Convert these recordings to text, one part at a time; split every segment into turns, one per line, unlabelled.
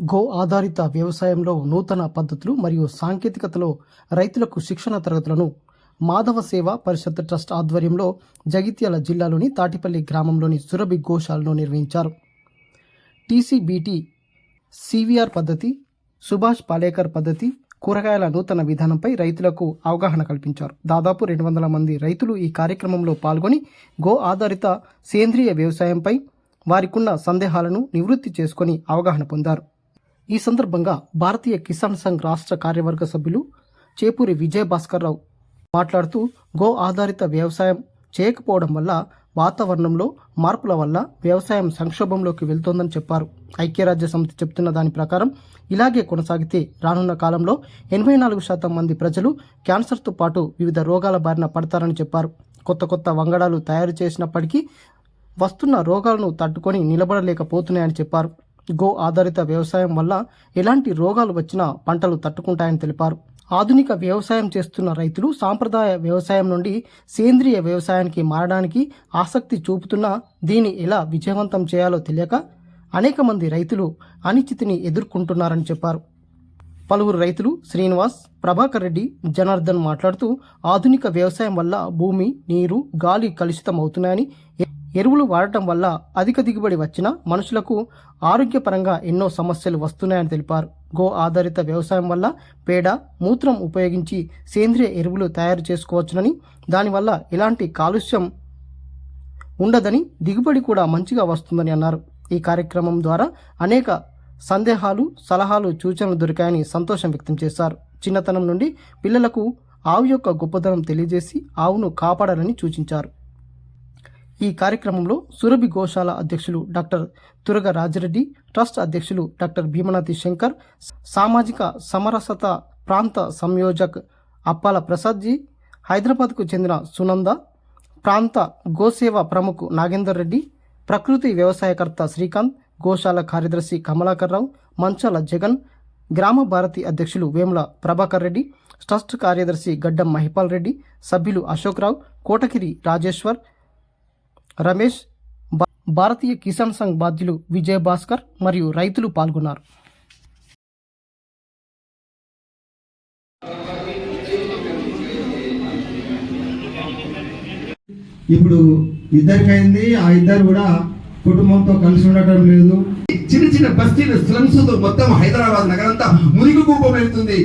Go ఆధారిత వ్యవసాయంలో నూతన పద్ధతులు మరియు సాంకేతికతలో రైతులకు శిక్షణ తరగతులను మాధవ సేవ పరిషత్ ట్రస్ట్ ఆధ్వర్యంలో జగిత్యాల జిల్లాలోని తాటిపల్లి గ్రామంలోని సురభి గోశాలలో నిర్వహించారు. టీసీబీటీ సివిఆర్ పద్ధతి సుభాష్ పాలేకర్ పద్ధతి కూరగాయల నూతన విధానంపై రైతులకు అవగాహన కల్పించారు. దాదాపు రెండు వందల మంది రైతులు ఈ కార్యక్రమంలో పాల్గొని గో ఆధారిత సేంద్రియ వ్యవసాయంపై వారికున్న సందేహాలను నివృత్తి చేసుకొని అవగాహన పొందారు. ఈ సందర్భంగా భారతీయ కిసాన్ సంఘ్ రాష్ట్ర కార్యవర్గ సభ్యులు చేపూరి విజయ భాస్కర్ రావు మాట్లాడుతూ గో ఆధారిత వ్యవసాయం చేయకపోవడం వల్ల వాతావరణంలో మార్పుల వల్ల వ్యవసాయం సంక్షోభంలోకి వెళ్తోందని చెప్పారు. ఐక్యరాజ్య సమితి చెప్తున్న దాని ప్రకారం ఇలాగే కొనసాగితే రానున్న కాలంలో ఎనభై నాలుగు శాతం మంది ప్రజలు క్యాన్సర్తో పాటు వివిధ రోగాల బారిన పడతారని చెప్పారు. కొత్త కొత్త వంగడాలు తయారు చేసినప్పటికీ వస్తున్న రోగాలను తట్టుకొని నిలబడలేకపోతున్నాయని చెప్పారు. గో ఆధారిత వ్యవసాయం వల్ల ఎలాంటి రోగాలు వచ్చినా పంటలు తట్టుకుంటాయని తెలిపారు. ఆధునిక వ్యవసాయం చేస్తున్న రైతులు సాంప్రదాయ వ్యవసాయం నుండి సేంద్రియ వ్యవసాయానికి మారడానికి ఆసక్తి చూపుతున్నా దీన్ని ఎలా విజయవంతం చేయాలో తెలియక అనేక మంది రైతులు అనిశ్చితిని ఎదుర్కొంటున్నారని చెప్పారు. పలువురు రైతులు శ్రీనివాస్ ప్రభాకర్ రెడ్డి జనార్దన్ మాట్లాడుతూ ఆధునిక వ్యవసాయం వల్ల భూమి నీరు గాలి కలుషితం అవుతున్నాయని ఎరువులు వాడటం వల్ల అధిక దిగుబడి వచ్చినా మనుషులకు ఆరోగ్యపరంగా ఎన్నో సమస్యలు వస్తున్నాయని తెలిపారు. గో ఆధారిత వ్యవసాయం వల్ల పేడ మూత్రం ఉపయోగించి సేంద్రియ ఎరువులు తయారు చేసుకోవచ్చునని దానివల్ల ఎలాంటి కాలుష్యం ఉండదని దిగుబడి కూడా మంచిగా వస్తుందని అన్నారు. ఈ కార్యక్రమం ద్వారా అనేక సందేహాలు సలహాలు సూచనలు దొరికాయని సంతోషం వ్యక్తం చేశారు. చిన్నతనం నుండి పిల్లలకు ఆవు యొక్క గొప్పతనం తెలియజేసి ఆవును కాపాడాలని సూచించారు. ఈ కార్యక్రమంలో సురభి గోశాల అధ్యక్షులు డాక్టర్ తురగ రాజిరెడ్డి ట్రస్ట్ అధ్యక్షులు డాక్టర్ భీమనాథి శంకర్ సామాజిక సమరసత ప్రాంత సంయోజక్ అప్పాల ప్రసాద్జీ హైదరాబాద్కు చెందిన సునంద ప్రాంత గోసేవ ప్రముఖ్ నాగేందర్ రెడ్డి ప్రకృతి వ్యవసాయకర్త శ్రీకాంత్ గోశాల కార్యదర్శి కమలాకర్ రావు మంచాల జగన్ గ్రామ భారతి అధ్యక్షులు వేముల ప్రభాకర్ రెడ్డి ట్రస్ట్ కార్యదర్శి గడ్డం మహిపాల్ రెడ్డి సభ్యులు అశోక్ రావు కోటగిరి రాజేశ్వర్ రమేష్ భా- భారతీయ కిసాన్ సంఘ్ బాధ్యులు విజయ్ భాస్కర్ మరియు రైతులు పాల్గొన్నారు.
ఇప్పుడు ఇద్దరికైంది ఆ ఇద్దరు కూడా కుటుంబంతో కలిసి ఉండటం లేదు.
చిన్న చిన్న బస్తీలు స్లమ్స్ మొత్తం హైదరాబాద్ నగరంతా మునిగి కూపమవుతుంది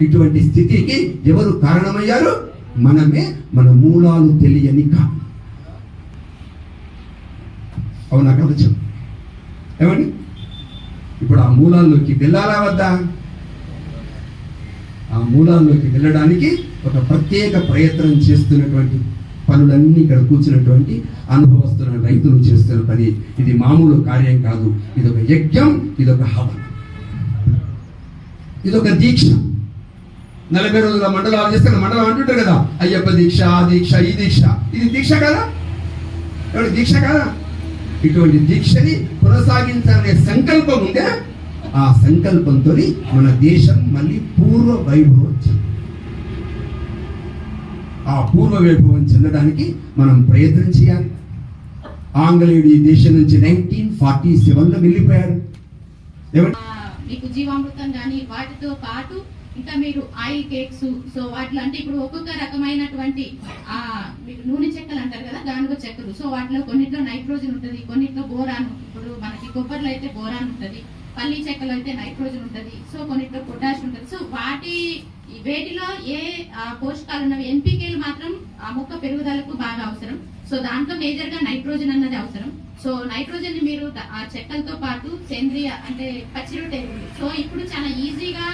ఇటువంటి స్థితికి ఎవరు కారణమయ్యారు? మనమే మన మూలాలు తెలియని కా అవునా కదా చెప్పు ఏమండి? ఇప్పుడు ఆ మూలాల్లోకి వెళ్ళాలా వద్దా? ఆ మూలాల్లోకి వెళ్ళడానికి ఒక ప్రత్యేక ప్రయత్నం చేస్తున్నటువంటి పనులన్నీ ఇక్కడ కూర్చున్నటువంటి అనుభవస్తున్న రైతులు చేస్తున్న పని. ఇది మామూలు కార్యం కాదు. ఇది ఒక యజ్ఞం ఇది ఒక హవనం. ఇది ఒక దీక్ష. నలభై రోజుల మండలాలు చేస్తే మండలం అంటుంటారు కదా అయ్యప్ప దీక్ష ఆ దీక్ష ఈ దీక్ష. ఇది దీక్ష కదా? దీక్ష కదా? ఇటువంటి దీక్షని కొనసాగించాలనే సంకల్పం ఉందా? ఆ సంకల్పంతో మన దేశం మళ్ళీ పూర్వ వైభవం ఆ పూర్వ వైభవం చెందడానికి మనం ప్రయత్నం చేయాలి. ఆంగ్లేయుడు ఈ దేశం నుంచి నైన్టీన్ ఫార్టీ సెవెన్లో వెళ్ళిపోయాడు.
మీకు జీవామృతం కానీ వాటితో పాటు ఇంకా మీరు ఆయిల్ కేక్స్ సో వాటిలో అంటే ఇప్పుడు ఒక్కొక్క రకమైనటువంటి ఆ మీకు నూనె చెక్కలు అంటారు కదా గానుగ చెక్కలు. సో వాటిలో కొన్నిట్లో నైట్రోజన్ ఉంటుంది కొన్నిట్లో బోరాన్ ఇప్పుడు మనకి కొబ్బరిలో అయితే బోరాన్ ఉంటుంది పల్లి చెక్కలు అయితే నైట్రోజన్ ఉంటుంది సో కొన్నిట్లో పొటాష్ ఉంటుంది. సో వాటి వేటిలో ఏ పోషకాలు ఉన్నవి ఎన్పికేలు మాత్రం ఆ మొక్క పెరుగుదలకు బాగా అవసరం. సో దాంట్లో మేజర్గా నైట్రోజన్ అన్నది అవసరం. సో నైట్రోజన్ మీరు ఆ చెక్కలతో పాటు సేంద్రియ అంటే పచ్చిరొట్టె ఎరువులు సో ఇప్పుడు చాలా ఈజీగా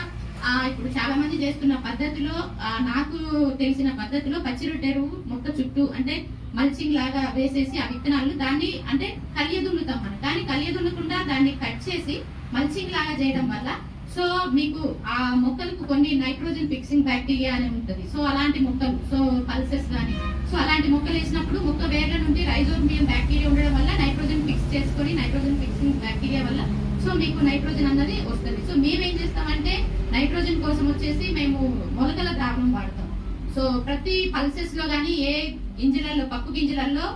ఇప్పుడు చాలా మంది చేస్తున్న పద్ధతిలో ఆ, నాకు తెలిసిన పద్ధతిలో పచ్చిరొట్టె ఎరువు మొక్క చుట్టూ అంటే మల్చింగ్ లాగా వేసేసి ఆ విత్తనాలు దాన్ని అంటే కలియదుల్లుతాం మనం. కానీ కలియదుల్లకుండా దాన్ని కట్ చేసి మల్చింగ్ లాగా చేయడం వల్ల సో మీకు ఆ మొక్కలకు కొన్ని నైట్రోజన్ ఫిక్సింగ్ బ్యాక్టీరియా అనే ఉంటుంది. సో అలాంటి మొక్కలు సో పల్సెస్ కానీ సో అలాంటి మొక్కలు వేసినప్పుడు మొక్క వేర్ల నుండి రైజోర్మియం బ్యాక్టీరియా ఉండడం వల్ల నైట్రోజన్ ఫిక్స్ చేసుకొని నైట్రోజన్ ఫిక్సింగ్ బ్యాక్టీరియా వల్ల సో మీకు నైట్రోజన్ అన్నది వస్తుంది. సో మేమేం చేస్తామంటే నైట్రోజన్ కోసం వచ్చేసి మేము మొలకల ద్రావణం వాడతాం. సో ప్రతి పల్సెస్లో కానీ ఏ గింజలలో పప్పు గింజలలో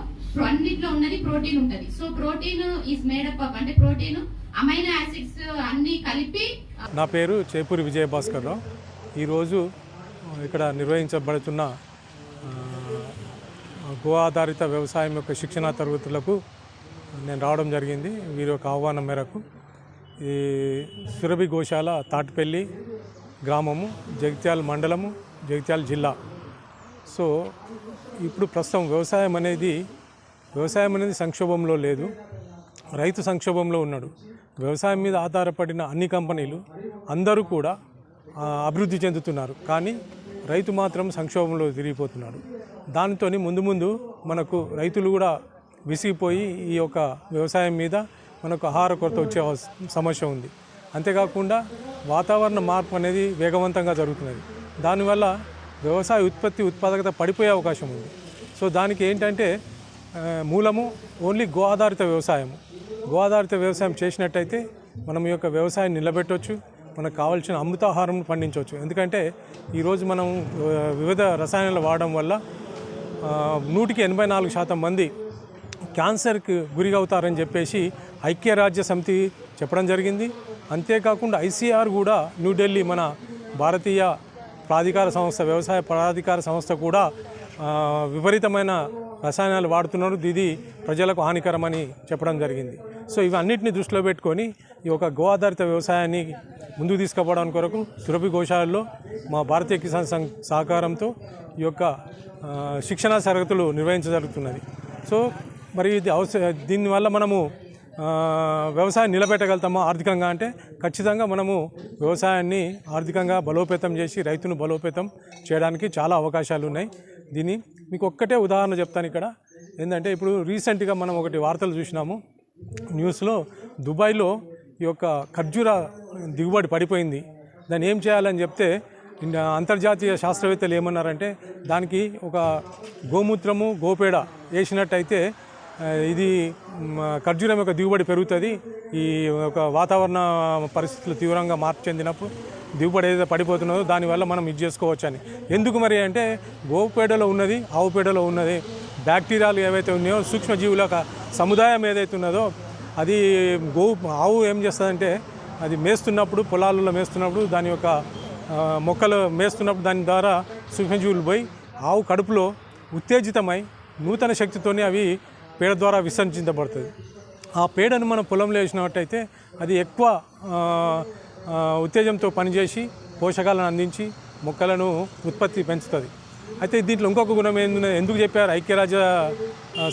అన్నిట్లో ఉన్నది ప్రోటీన్ ఉంటది. So protein is made up up అంటే ప్రోటీన్ అమైనో యాసిడ్స్ అన్ని కలిపి
నా పేరు చేపూరి విజయ భాస్కర్ రావు ఈరోజు ఇక్కడ నిర్వహించబడుతున్న గో ఆధారిత వ్యవసాయం యొక్క శిక్షణ తరగతులకు నేను రావడం జరిగింది. వీరి యొక్క ఆహ్వానం మేరకు ఈ సురభి గోశాల తాటిపల్లి గ్రామము జగిత్యాల మండలము జగిత్యాల జిల్లా. సో ఇప్పుడు ప్రస్తుతం వ్యవసాయం అనేది వ్యవసాయం అనేది సంక్షోభంలో లేదు. రైతు సంక్షోభంలో ఉన్నాడు. వ్యవసాయం మీద ఆధారపడిన అన్ని కంపెనీలు అందరూ కూడా అభివృద్ధి చెందుతున్నారు. కానీ రైతు మాత్రం సంక్షోభంలో తిరిగిపోతున్నాడు. దానితో ముందు ముందు మనకు రైతులు కూడా విసిగిపోయి ఈ యొక్క వ్యవసాయం మీద మనకు ఆహార కొరత వచ్చే సమస్య ఉంది. అంతేకాకుండా వాతావరణ మార్పు అనేది వేగవంతంగా జరుగుతున్నది. దానివల్ల వ్యవసాయ ఉత్పత్తి ఉత్పాదకత పడిపోయే అవకాశం ఉంది. సో దానికి ఏంటంటే మూలము ఓన్లీ గో ఆధారిత వ్యవసాయం గో ఆధారిత వ్యవసాయం చేసినట్టయితే మనం యొక్క వ్యవసాయం నిలబెట్టవచ్చు మనకు కావాల్సిన అమృతాహారం పండించవచ్చు ఎందుకంటే ఈరోజు మనం వివిధ రసాయనాలు వాడడం వల్ల నూటికి ఎనభై నాలుగు శాతం మంది క్యాన్సర్కి గురవుతారని చెప్పేసి ఐక్యరాజ్య సమితి చెప్పడం జరిగింది. అంతేకాకుండా ఐసీఆర్ కూడా న్యూఢిల్లీ మన భారతీయ ప్రాధికార సంస్థ వ్యవసాయ ప్రాధికార సంస్థ కూడా విపరీతమైన రసాయనాలు వాడుతున్నారు. ఇది ప్రజలకు హానికరమని చెప్పడం జరిగింది. సో ఇవన్నిటిని దృష్టిలో పెట్టుకొని ఈ యొక్క గో ఆధారిత వ్యవసాయాన్ని ముందుకు తీసుకుపోవడానికి కొరకు సురభి గోశాలలో మా భారతీయ కిసాన్ సంఘ్ సహకారంతో ఈ యొక్క శిక్షణా తరగతులు నిర్వహించజరుగుతున్నది సో మరి ఇది అవసర దీనివల్ల మనము వ్యవసాయం నిలబెట్టగలుగుతామో ఆర్థికంగా అంటే ఖచ్చితంగా మనము వ్యవసాయాన్ని ఆర్థికంగా బలోపేతం చేసి రైతును బలోపేతం చేయడానికి చాలా అవకాశాలు ఉన్నాయి. దీన్ని మీకు ఒక్కటే ఉదాహరణ చెప్తాను ఇక్కడ. ఏంటంటే ఇప్పుడు రీసెంట్గా మనం ఒకటి వార్తలు చూసినాము. న్యూస్లో దుబాయ్లో ఈ యొక్క ఖర్జూర దిగుబడి పడిపోయింది. దాన్ని ఏం చేయాలని చెప్తే అంతర్జాతీయ శాస్త్రవేత్తలు ఏమన్నారంటే దానికి ఒక గోమూత్రము గోపేడ వేసినట్టయితే ఇది ఖర్జూరం యొక్క దిగుబడి పెరుగుతుంది. ఈ ఒక వాతావరణ పరిస్థితులు తీవ్రంగా మార్పు చెందినప్పుడు దిగుబడి ఏదైతే పడిపోతున్నదో దానివల్ల మనం ఇది చేసుకోవచ్చు అని ఎందుకు మరి అంటే గోపేడలో ఉన్నది ఆవు పేడలో ఉన్నది బ్యాక్టీరియాలు ఏవైతే ఉన్నాయో సూక్ష్మజీవుల సముదాయం ఏదైతే ఉన్నదో అది గో ఆవు ఏం చేస్తుందంటే అది మేస్తున్నప్పుడు పొలాలలో మేస్తున్నప్పుడు దాని యొక్క మొక్కలు మేస్తున్నప్పుడు దాని ద్వారా సూక్ష్మజీవులు పోయి ఆవు కడుపులో ఉత్తేజితమై నూతన శక్తితోనే అవి పేడ ద్వారా విసర్జించబడుతుంది. ఆ పేడను మనం పొలంలో వేసినట్టయితే అది ఎక్కువ ఉత్తేజంతో పనిచేసి పోషకాలను అందించి మొక్కలను ఉత్పత్తి పెంచుతుంది. అయితే దీంట్లో ఇంకొక గుణం ఏంటంటే ఎందుకు చెప్పారు? ఐక్యరాజ్య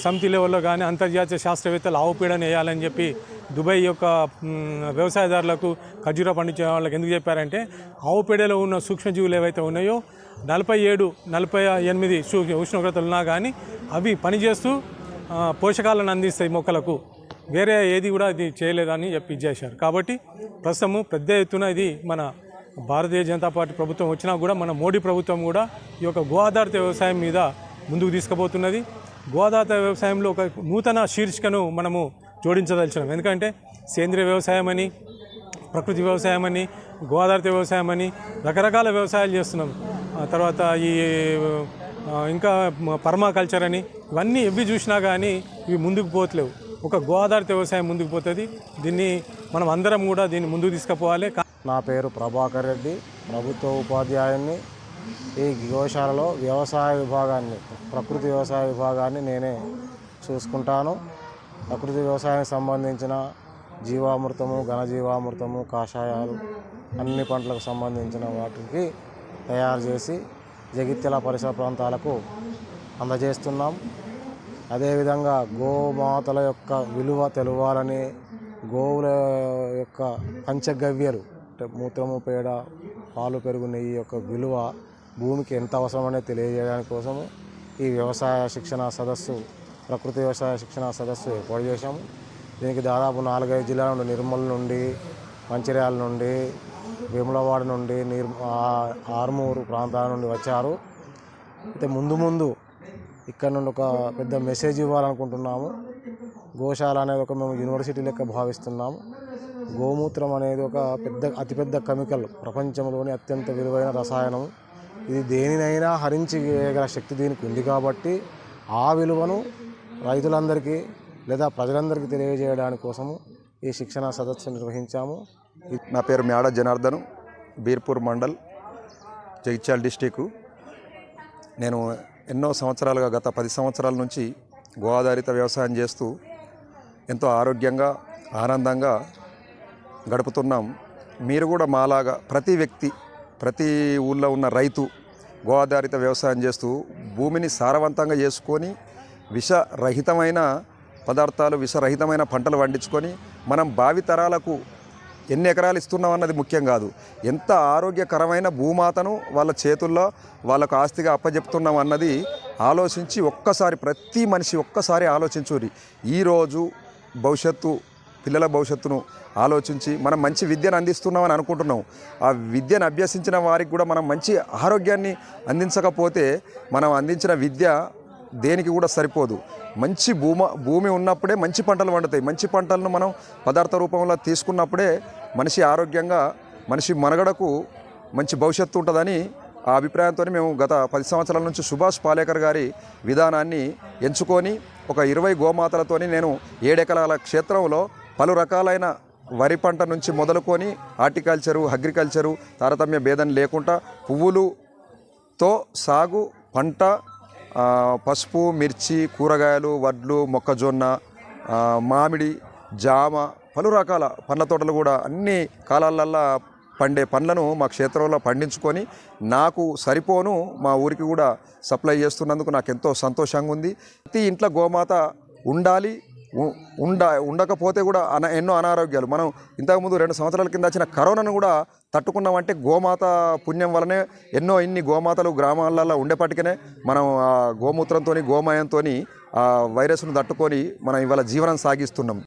సమితి లెవెల్లో కానీ అంతర్జాతీయ శాస్త్రవేత్తలు ఆవు పేడను వేయాలని చెప్పి దుబాయ్ యొక్క వ్యవసాయదారులకు ఖర్జూర పండించే వాళ్ళకి ఎందుకు చెప్పారంటే ఆవు పేడలో ఉన్న సూక్ష్మజీవులు ఏవైతే ఉన్నాయో నలభై ఏడు నలభై ఎనిమిది ఉష్ణోగ్రతలు ఉన్నా కానీ అవి పనిచేస్తూ పోషకాలను అందిస్తాయి మొక్కలకు. వేరే ఏది కూడా ఇది చేయలేదని చెప్పి ఇచ్చేశారు కాబట్టి ప్రస్తుతము పెద్ద ఎత్తున ఇది మన భారతీయ జనతా పార్టీ ప్రభుత్వం వచ్చినా కూడా మన మోడీ ప్రభుత్వం కూడా ఈ యొక్క గో ఆధారిత వ్యవసాయం మీద ముందుకు తీసుకుపోతున్నది. గో ఆధారిత వ్యవసాయంలో ఒక నూతన శీర్షికను మనము జోడించదలిచినాం. ఎందుకంటే సేంద్రియ వ్యవసాయం అని ప్రకృతి వ్యవసాయం అని గో ఆధారిత వ్యవసాయం అని రకరకాల వ్యవసాయాలు చేస్తున్నాం. ఆ తర్వాత ఈ ఇంకా పర్మాకల్చర్ అని ఇవన్నీ ఎవి చూసినా కానీ ఇవి ముందుకు పోతలేవు. ఒక గోదావరి వ్యవసాయం ముందుకు పోతుంది. దీన్ని మనం అందరం కూడా దీన్ని ముందుకు తీసుకుపోవాలి.
నా పేరు ప్రభాకర్ రెడ్డి ప్రభుత్వ ఉపాధ్యాయుని ఈ గోశాలలో వ్యవసాయ విభాగాన్ని ప్రకృతి వ్యవసాయ విభాగాన్ని నేనే చూసుకుంటాను. ప్రకృతి వ్యవసాయానికి సంబంధించిన జీవామృతము ఘనజీవామృతము కాషాయాలు అన్ని పంటలకు సంబంధించిన వాటికి తయారు చేసి జగిత్యాల పరిసర ప్రాంతాలకు అందజేస్తున్నాం. అదేవిధంగా గోమాతల యొక్క విలువ తెలవాలని గోవుల యొక్క పంచగవ్యలు అంటే మూత్రము పేడ పాలు పెరుగు నెయ్యి యొక్క విలువ భూమికి ఎంత అవసరమనే తెలియజేయడానికి కోసము ఈ వ్యవసాయ శిక్షణ సదస్సు ప్రకృతి వ్యవసాయ శిక్షణ సదస్సు ఏర్పాటు చేశాము. దీనికి దాదాపు నాలుగైదు జిల్లాల నుండి నిర్మల్ నుండి మంచిర్యాల నుండి వేములవాడ నుండి నీర్ ఆర్మూరు ప్రాంతాల నుండి వచ్చారు. అయితే ముందు ముందు ఇక్కడ నుండి ఒక పెద్ద మెసేజ్ ఇవ్వాలనుకుంటున్నాము. గోశాల అనేది ఒక మేము యూనివర్సిటీ లెక్క భావిస్తున్నాము. గోమూత్రం అనేది ఒక పెద్ద అతిపెద్ద కెమికల్ ప్రపంచంలోని అత్యంత విలువైన రసాయనం. ఇది దేనినైనా హరించి వేయగల శక్తి దీనికి ఉంది కాబట్టి ఆ విలువను రైతులందరికీ లేదా ప్రజలందరికీ తెలియజేయడానికి కోసము ఈ శిక్షణ సదస్సు నిర్వహించాము.
నా పేరు మేడ జనార్దన్ బీర్పూర్ మండల్ జగిత్యాల డిస్టిక్ నేను ఎన్నో సంవత్సరాలుగా గత పది సంవత్సరాల నుంచి గో ఆధారిత వ్యవసాయం చేస్తూ ఎంతో ఆరోగ్యంగా ఆనందంగా గడుపుతున్నాం. మీరు కూడా మాలాగా ప్రతి వ్యక్తి ప్రతి ఊళ్ళో ఉన్న రైతు గో ఆధారిత వ్యవసాయం చేస్తూ భూమిని సారవంతంగా చేసుకొని విషరహితమైన పదార్థాలు విషరహితమైన పంటలు పండించుకొని మనం భావి తరాలకు ఎన్ని ఎకరాలు ఇస్తున్నాం అన్నది ముఖ్యం కాదు. ఎంత ఆరోగ్యకరమైన భూమాతను వాళ్ళ చేతుల్లో వాళ్ళకు ఆస్తిగా అప్పజెప్తున్నాం అన్నది ఆలోచించి ఒక్కసారి ప్రతి మనిషి ఒక్కసారి ఆలోచించురి. ఈరోజు భవిష్యత్తు పిల్లల భవిష్యత్తును ఆలోచించి మనం మంచి విద్యను అందిస్తున్నామని అనుకుంటున్నాం. ఆ విద్యను అభ్యసించిన వారికి కూడా మనం మంచి ఆరోగ్యాన్ని అందించకపోతే మనం అందించిన విద్య దేనికి కూడా సరిపోదు. మంచి భూమ భూమి ఉన్నప్పుడే మంచి పంటలు పండుతాయి. మంచి పంటలను మనం పదార్థ రూపంలో తీసుకున్నప్పుడే మనిషి ఆరోగ్యంగా మనిషి మనగడకు మంచి భవిష్యత్తు ఉంటుందని ఆ అభిప్రాయంతో మేము గత పది సంవత్సరాల నుంచి సుభాష్ పాలేకర్ గారి విధానాన్ని ఎంచుకొని ఒక ఇరవై గోమాతలతోని నేను ఏడెకరాల క్షేత్రంలో పలు రకాలైన వరి పంట నుంచి మొదలుకొని హార్టికల్చరు అగ్రికల్చరు తారతమ్య భేదం లేకుండా పువ్వులుతో సాగు పంట పసుపు మిర్చి కూరగాయలు వడ్లు మొక్కజొన్న మామిడి జామ పలు రకాల పండ్ల తోటలు కూడా అన్ని కాలాలల్లో పండే పండ్లను మా క్షేత్రంలో పండించుకొని నాకు సరిపోను. మా ఊరికి కూడా సప్లై చేస్తున్నందుకు నాకు ఎంతో సంతోషంగా ఉంది. ప్రతి ఇంట్లో గోమాత ఉండాలి. ఉ- ఉండ ఉండకపోతే కూడా అన ఎన్నో అనారోగ్యాలు. మనం ఇంతకుముందు రెండు సంవత్సరాల కింద వచ్చిన కరోనాను కూడా తట్టుకున్నామంటే గోమాత పుణ్యం వలనే ఎన్నో ఇన్ని గోమాతలు గ్రామాలలో ఉండేపటికనే మనం ఆ గోమూత్రంతో గోమయంతో ఆ వైరస్ను తట్టుకొని మనం ఇవాళ జీవనం సాగిస్తున్నాం.